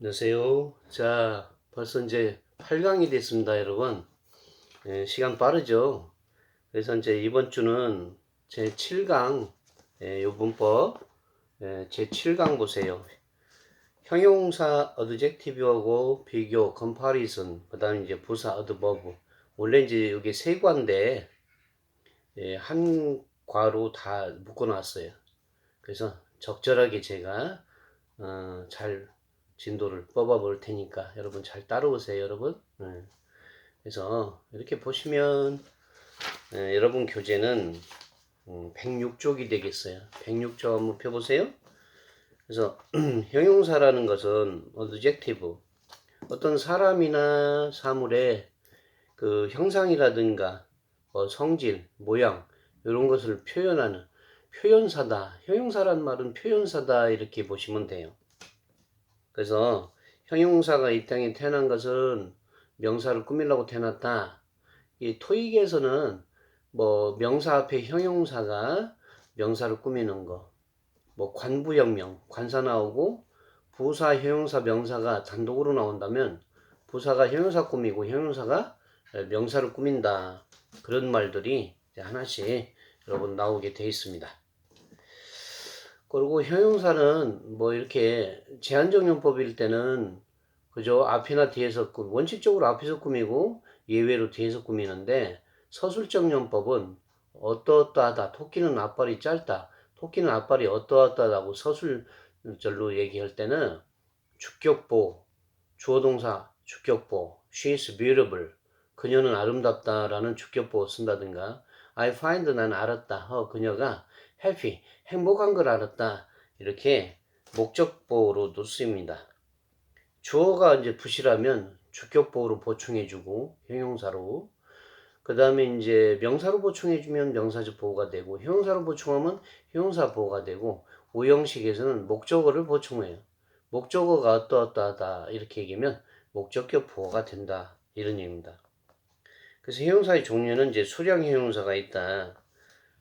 안녕하세요. 자, 벌써 이제 8강이 됐습니다, 여러분. 예, 시간 빠르죠? 그래서 이제 이번 주는 제 7강, 예, 요 문법, 예, 제 7강 보세요. 형용사 어드젝티브하고 비교, 컴파리슨, 그 다음에 이제 부사 어드버브. 원래 이제 여기 세 과인데, 예, 한 과로 다 묶어놨어요. 그래서 적절하게 제가, 어, 잘 진도를 뽑아 볼 테니까 여러분 잘 따라오세요 여러분 네. 그래서 이렇게 보시면 네, 여러분 교재는 음, 106쪽이 되겠어요 106쪽 한번 펴보세요 그래서 형용사라는 것은 어드젝티브 어떤 사람이나 사물의 그 형상이라든가 뭐 성질, 모양 이런 것을 표현하는 표현사다. 형용사란 말은 표현사다 이렇게 보시면 돼요. 그래서 형용사가 이 땅에 태어난 것은 명사를 꾸미려고 태어났다. 이 토익에서는 뭐 명사 앞에 형용사가 명사를 꾸미는 거, 뭐 관부형명, 관사 나오고 부사, 형용사, 명사가 단독으로 나온다면 부사가 형용사 꾸미고 형용사가 명사를 꾸민다. 그런 말들이 하나씩 여러분 나오게 돼 있습니다. 그리고 형용사는 뭐 이렇게 제한적 용법일 때는 그죠 앞이나 뒤에서 꾸 원칙적으로 앞에서 꾸미고 예외로 뒤에서 꾸미는데 서술적 용법은 어떠어떠하다 토끼는 앞발이 짧다 토끼는 앞발이 어떠어떠하다고 서술절로 얘기할 때는 주격보 주어동사 주격보 she is beautiful 그녀는 아름답다라는 주격보 쓴다든가 I find 난 알았다 어 그녀가 happy 행복한 걸 알았다. 이렇게 목적보로도 쓰입니다. 주어가 이제 부실하면 주격보로 보충해주고 형용사로 그 다음에 이제 명사로 보충해주면 명사적 보호가 되고 형용사로 보충하면 형용사 보호가 되고 오형식에서는 목적어를 보충해요. 목적어가 어떠어떠하다 이렇게 얘기하면 목적격 보호가 된다 이런 얘기입니다. 그래서 형용사의 종류는 이제 수량 형용사가 있다.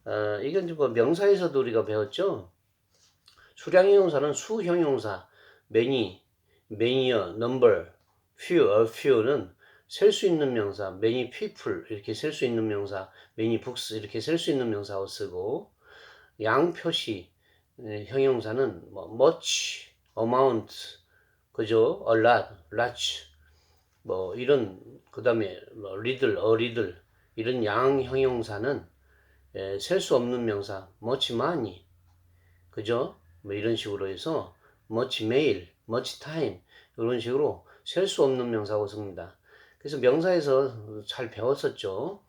어, 이건 뭐 명사에서도 우리가 배웠죠. 수량 형용사는 수 형용사, many, many여, number, few, a few는 셀 수 있는 명사, many people 이렇게 셀 수 있는 명사, many books 이렇게 셀 수 있는 명사로 쓰고 양 표시 형용사는 뭐 much, amount, 그죠? a lot, large 뭐 이런 그 다음에 뭐 little, a little 이런 양 형용사는 예, 셀 수 없는 명사 much money 그죠? 뭐 이런 식으로 해서 much mail, much time 이런 식으로 셀 수 없는 명사고 씁니다. 그래서 명사에서 잘 배웠었죠.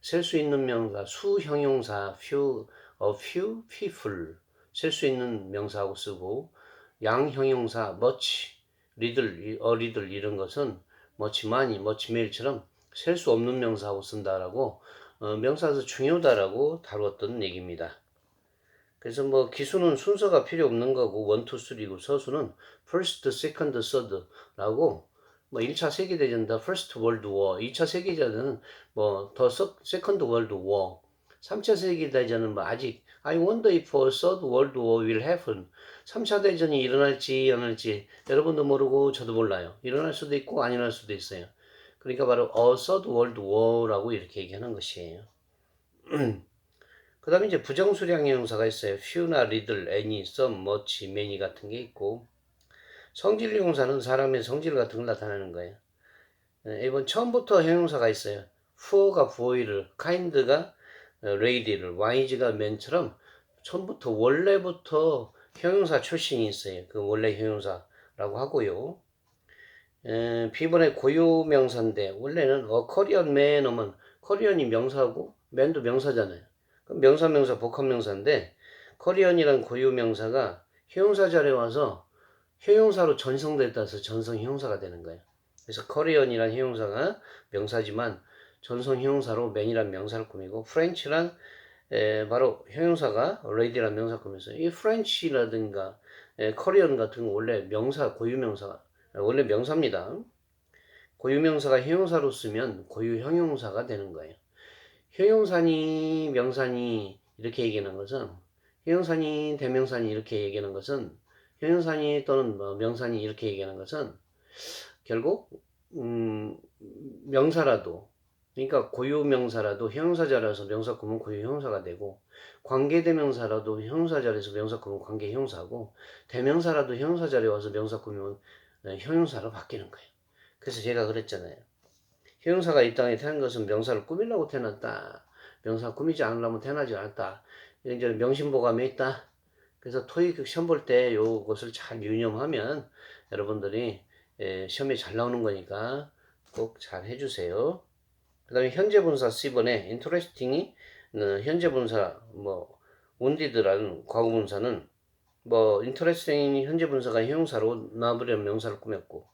셀 수 있는 명사 수 형용사 few, a few people 셀 수 있는 명사하고 쓰고 양 형용사 much, little, a little 이런 것은 much mail처럼 셀 수 없는 명사하고 쓴다라고 어, 명사에서 중요하다라고 다뤘던 얘기입니다. 그래서 뭐 기수는 순서가 필요 없는 거고 원, 투, 쓰리고 서수는 first, second, third라고 뭐 1차 세계대전 더 first world war, 2차 세계대전은 뭐더 second world war, 3차 세계대전은 뭐 아직 I wonder if a third world war will happen. 3차 대전이 일어날지 일어날지 여러분도 모르고 저도 몰라요. 일어날 수도 있고 안 일어날 수도 있어요. 그러니까 바로 a third world war라고 이렇게 얘기하는 것이에요. 그 다음에 이제 부정수량의 형사가 있어요. few나 little, any, some, much, many 같은 게 있고 성질 형사는 사람의 성질 같은 걸 나타내는 거예요. 이번 처음부터 형용사가 있어요. fu어가 보이를, kind가 lady를, wise가 man처럼 처음부터 원래부터 형용사 출신이 있어요. 그 원래 형용사라고 하고요. 에, 비번의 고유 명사인데 원래는 어 커리언 맨 하면 커리언이 명사고 맨도 명사잖아요. 그럼 명사 명사 복합 명사인데 커리언이란 고유 명사가 형용사 자리에 와서 형용사로 전성됐다서 전성 형용사가 되는 거예요. 그래서 커리언이란 형용사가 명사지만 전성 형용사로 맨이란 명사를 꾸미고 프렌치란 에, 바로 형용사가 레디란 명사 꾸면서 이 프렌치라든가 에, 커리언 같은 건 원래 명사 고유 명사가 원래 명사입니다. 고유명사가 형용사로 쓰면 고유 형용사가 되는 거예요. 형용사니 명사니 이렇게 얘기하는 것은 형용사니 대명사니 이렇게 얘기하는 것은 형용사니 또는 뭐 명사니 이렇게 얘기하는 것은 결국 음, 명사라도 그러니까 고유 명사라도 형용사 자리에서 명사 구문 고유 형용사가 되고 관계 대명사라도 형용사 자리에서 명사 구문 관계 형용사고 대명사라도 형용사 자리에 와서 명사 구문 형용사로 바뀌는 거예요. 그래서 제가 그랬잖아요. 형용사가 이 땅에 태어난 것은 명사를 꾸미려고 태어났다. 명사 꾸미지 않으려면 태어나지 않았다. 이제 명심보감에 있다. 그래서 토익 시험 볼 때 요것을 잘 유념하면 여러분들이 예, 시험에 잘 나오는 거니까 꼭 잘 해주세요. 그 다음에 현재 분사 C번에 interesting이 어, 현재 분사 뭐 wonded라는 과거 분사는 뭐 interesting이 현재 분사가 형용사로 나버리는 명사를 꾸몄고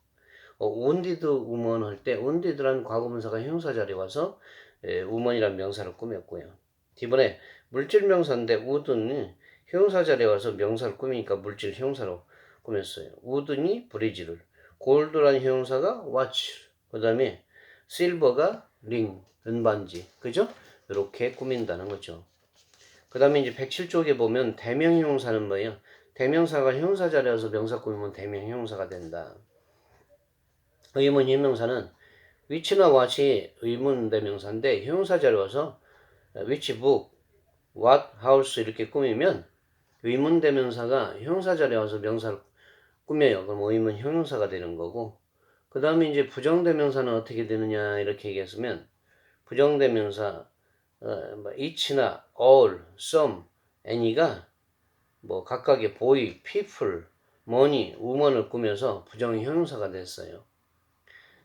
어, wounded woman 할때 wounded라는 과거 분사가 형용사 자리에 와서 예, woman이라는 명사를 꾸몄고요. D번에 물질 명사인데 would는 형용사 자리에 와서 명사를 꾸미니까 물질 형용사로 꾸몄어요. would니 브리지를 골드라는 형용사가 watch 그 다음에 실버가 링, 은반지, 그죠? 이렇게 꾸민다는 거죠. 그 다음에 이제 107쪽에 보면 대명 형용사는 뭐예요? 대명사가 형용사 자리에서 명사 꾸미면 대명 형용사가 된다. 의문 형용사는 위치나 what이 의문 대명사인데 형용사 자리에 와서 which book, what, house 이렇게 꾸미면 의문 대명사가 형용사 자리에 와서 명사를 꾸며요. 그럼 의문 형용사가 되는 거고 그 다음에 이제 부정대명사는 어떻게 되느냐 이렇게 얘기했으면 부정대명사 어, 뭐 each나 all, some, any가 뭐 각각의 boy, people, money, woman을 꾸며서 부정 형용사가 됐어요.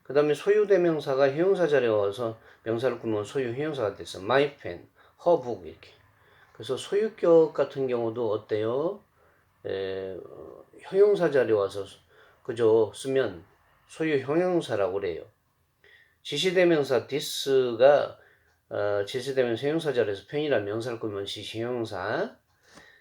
그 다음에 소유대명사가 형용사 자리에 와서 명사를 꾸면 소유 형용사가 됐어. my pen, her book 이렇게. 그래서 소유격 같은 경우도 어때요? 에, 어, 형용사 자리에 와서 그저 쓰면 소유 형용사라고 그래요. 지시대명사 this가 어, 지시대명사 형용사 자리에서 편이라 명사를 꾸면 지시 형용사.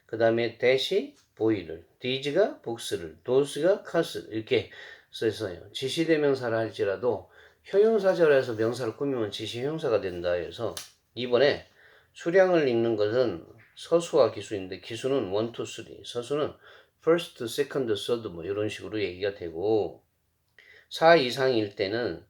그 다음에 대시 보이를, these가 복스를, those가 카스 이렇게 써있어요. 지시대명사를 할지라도 형용사 자리에서 명사를 꾸미면 지시 형용사가 된다 해서 이번에 수량을 읽는 것은 서수와 기수인데 기수는 1, 2, 3, 서수는 first, second, third 뭐 이런 식으로 얘기가 되고 4 이상일 때는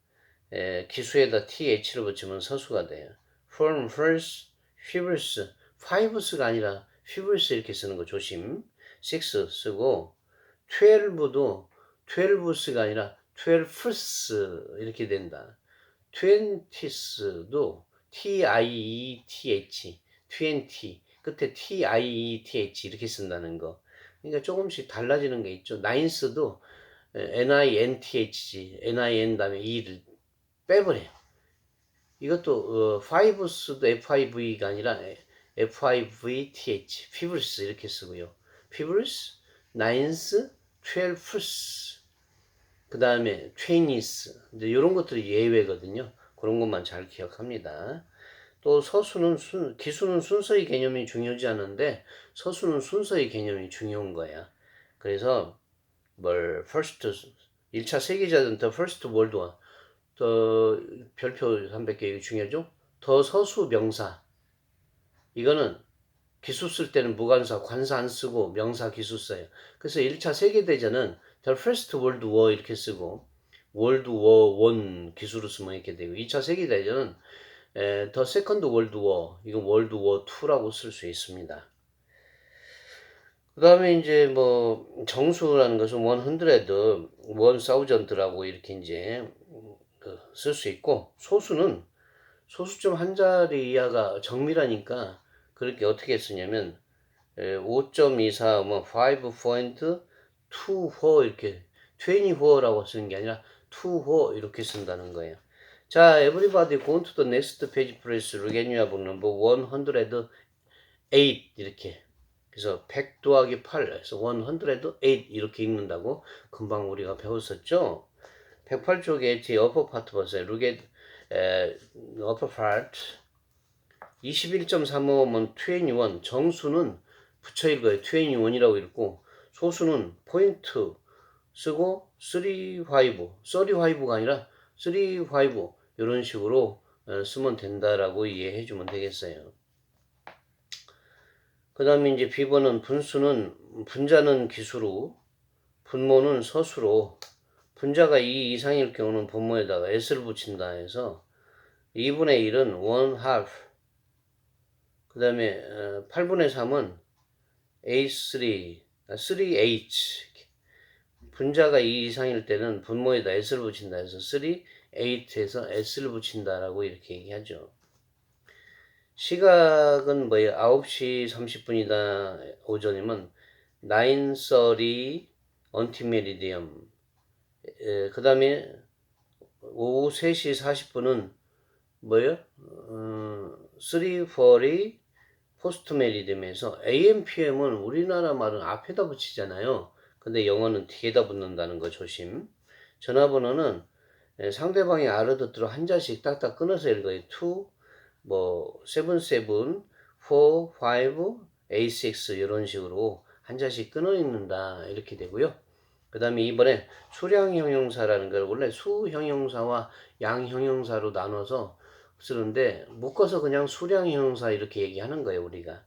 에, 기수에다 th를 붙이면 서수가 돼요. from, first, fivers, fives가 아니라 fivers 이렇게 쓰는 거 조심. 6 쓰고 12도 12s가 아니라 12s 이렇게 된다. 20s도 t-i-e-t-h 20 끝에 t-i-e-t-h 이렇게 쓴다는 거. 그러니까 조금씩 달라지는 게 있죠. 나인스도 ninthg, nin 다음에 e를 빼버려요. 이것도 어, fives도 fiv가 아니라 fivth, fivers 이렇게 쓰고요. fivers, nines, twelfths, 그 다음에 twenties 이런 것들이 예외거든요. 그런 것만 잘 기억합니다. 또 서수는 순, 기수는 순서의 개념이 중요하지 않은데 서수는 순서의 개념이 중요한 거야. 그래서 뭘 first 1차 세계자전 더 first world war 더 별표 300개 이거 중요하죠? 더 서수 명사 이거는 기수 쓸 때는 무관사 관사 안 쓰고 명사 기수 써요. 그래서 1차 세계대전은 the first world war 이렇게 쓰고 월드 워1 기수로 쓰면 이렇게 되고 2차 세계대전은 에, 더 세컨드 월드 워 이건 월드 워 2라고 쓸 수 있습니다. 그 다음에 이제 뭐 정수라는 것은 원 헌드레드, 원 사우전드라고 이렇게 이제 그쓸수 있고 소수는 소수점 한 자리 이하가 정밀하니까 그렇게 어떻게 쓰냐면 5.24, 뭐 5.24 이렇게 24라고 쓰는 게 아니라 24 이렇게 쓴다는 거예요. 자, everybody go to the next page please. Look at your number 108 이렇게. 그래서 100 더하기 8, 그래서 108 이렇게 읽는다고 금방 우리가 배웠었죠. 108 쪽에 제 upper part 보세요. Look at uh, upper part. 21.35면 21, 정수는 붙여 읽어요. 21이라고 읽고 소수는 포인트 쓰고 35, 35가 아니라 35 이런 식으로 어, 쓰면 된다라고 이해해 주면 되겠어요. 그 다음에 이제 비번은 분수는 분자는 기수로 분모는 서수로. 분자가 2 이상일 경우는 분모에다가 s를 붙인다 해서 2분의 1은 1 half. 그 다음에 8분의 3은 A3 3H 분자가 2 이상일 때는 분모에다 s를 붙인다 해서 3 8에서 s를 붙인다라고 이렇게 얘기하죠. 시각은 뭐예요? 9시 30분이다 오전이면 9.30 언티메리디엄 그 다음에 오후 3시 40분은 뭐예요? 어, 3.40 포스트 메리디엄에서 AM, PM은 우리나라 말은 앞에다 붙이잖아요. 근데 영어는 뒤에다 붙는다는 거 조심. 전화번호는 예, 상대방이 알아듣도록 한 자씩 딱딱 끊어서 읽어요. 2, 뭐, 7, 7, 4, 5, A6 이런 식으로 한 자씩 끊어 읽는다. 이렇게 되고요. 그 다음에 이번에 수량 형용사라는 걸 원래 수 형용사와 양 형용사로 나눠서 쓰는데 묶어서 그냥 수량 형용사 이렇게 얘기하는 거예요, 우리가.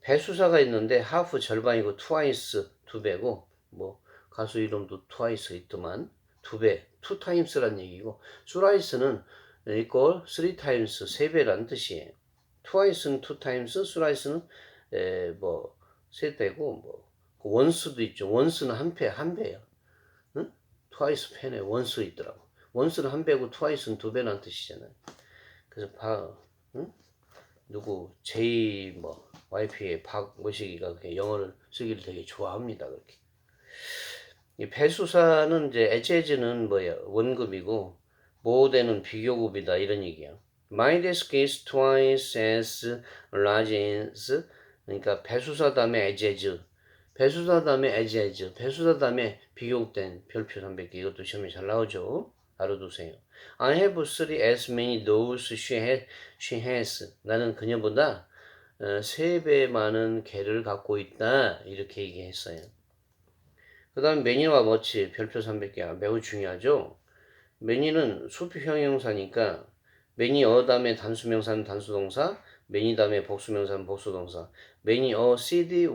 배수사가 있는데 하프 절반이고 트와이스 두 배고 뭐 가수 이름도 트와이스 있더만 두 배, 투 타임스란 얘기고 수라이스는 이걸 쓰리 타임스 세 배란 뜻이에요. 트와이스는 투 타임스, 수라이스는 뭐세 배고 뭐 원수도 있죠. 원수는 한 배, 한 배야. 응? 트와이스 펜에 원수 있더라고. 원수는 한 배고 트와이스는 두 배란 뜻이잖아요. 그래서 바, 응? 누구 제이 뭐 와이프의 박모시기가 영어를 쓰기를 되게 좋아합니다. 그렇게. 이 배수사는 이제 에제즈는 뭐야 원급이고 모대는 비교급이다 이런 얘기야. My desk is twice as large as 그러니까 배수사 다음에 에제즈 배수사 다음에 에제즈 배수사 다음에 비교된 별표 300개 이것도 시험에 잘 나오죠. 알아두세요. I have three as many those she has. She has. 나는 그녀보다 어, 세배 많은 개를 갖고 있다. 이렇게 얘기했어요. 그 다음 매니와 머치 별표 300개 매우 중요하죠. 매니는 수표 형용사니까 매니 어 다음에 단수명사는 단수동사 매니 다음에 복수명사는 복수동사. 매니 어 city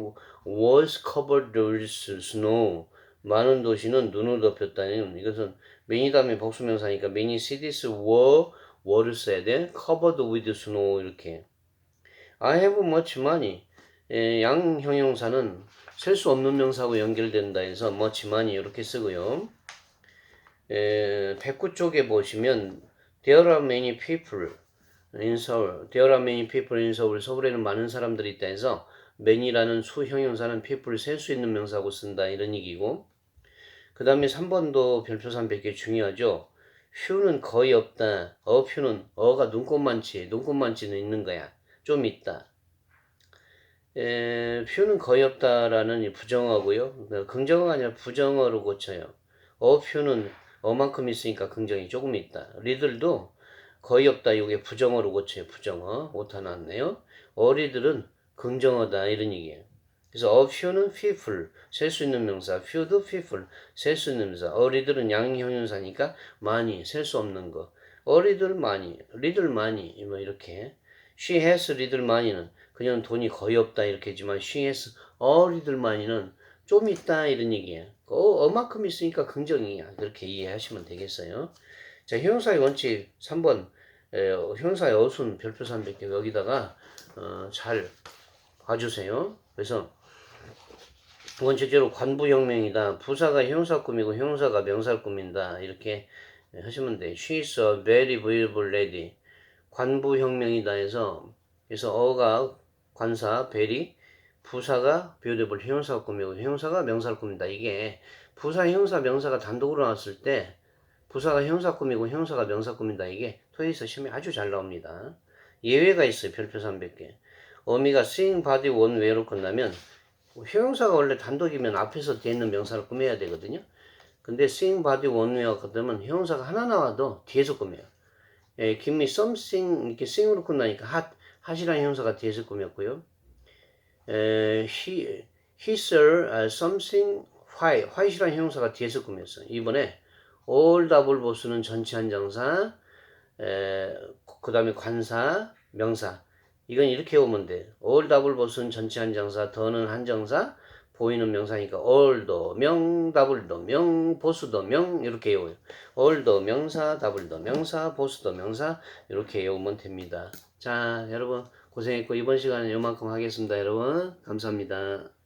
was covered with snow. 많은 도시는 눈을 덮였다는 이것은 매니 다음에 복수명사니까 many cities were were를 써야 돼 covered with snow 이렇게. I have much money. 에, 양 형용사는 셀 수 없는 명사하고 연결된다 해서 much money 이렇게 쓰고요 에, 109 쪽에 보시면 There are many people in Seoul. There are many people in Seoul. 서울에는 많은 사람들이 있다 해서 many라는 수형용사는 people 셀수 있는 명사고 쓴다 이런 얘기고 그 다음에 3번도 별표 300개 중요하죠. few는 거의 없다. few는 어가 눈꽃만치, 눈꽃만치는 있는 거야. 좀 있다. 에, few는 거의 없다라는 이 부정어고요. 긍정어가 아니라 부정어로 고쳐요. few는 어만큼 있으니까 긍정이 조금 있다. 리들도 거의 없다. 이게 부정어로 고쳐요. 부정어. 오타 나왔네요. 어리들은 긍정어다. 이런 얘기예요. 그래서 a few는 people, 셀수 있는 명사. few도 people, 셀수 있는 명사. 어리들은 양형용사니까 많이, 셀 수 없는 거. 어리들 많이, 리들 많이, 뭐 이렇게. she has 리들 많이는 그냥 돈이 거의 없다 이렇게 했지만 she has 어리들 많이는 좀 있다 이런 얘기예요. 어, 어만큼 있으니까 긍정이야. 그렇게 이해하시면 되겠어요. 자, 형용사의 원칙 3번 에, 형용사의 어순 별표 300개 여기다가 어, 잘 봐주세요. 그래서 원칙적으로 관부혁명이다. 부사가 형용사 꾸미고 형용사가 명사를 꾸민다. 이렇게 하시면 돼. She is a very beautiful lady. 관부혁명이다 해서 그래서 어가 관사, 베리, 부사가 beautiful 형용사가 꾸미고 형용사가 명사를 꾸민다. 이게 부사, 형용사, 명사가 단독으로 나왔을 때 부사가 형용사 꾸미고 형용사가 명사 꾸민다. 이게 토에서 시험에 아주 잘 나옵니다. 예외가 있어요. 별표 300개. 어미가 body one way로 끝나면 형용사가 원래 단독이면 앞에서 뒤에 있는 명사를 꾸며야 되거든요. 근데 body one way가 끝나면 형용사가 하나 나와도 뒤에서 꾸며요. 예, me something 이렇게 sing으로 끝나니까 hot, hot이라는 형용사가 뒤에서 꾸몄고요. he, he saw something white. white이라는 형용사가 뒤에서 꾸몄어. 이번에 all 답을 보수는 전체 한정사, 그 다음에 관사, 명사. 이건 이렇게 오면 돼. all 답을 보수는 전체 한정사, 더는 한정사, 보이는 명사니까 all도 명 더블더 명 보수더 명 이렇게 외워요. all도 명사 더블더 명사 보수더 명사 이렇게 외우면 됩니다. 자 여러분 고생했고 이번 시간은 이만큼 하겠습니다. 여러분 감사합니다.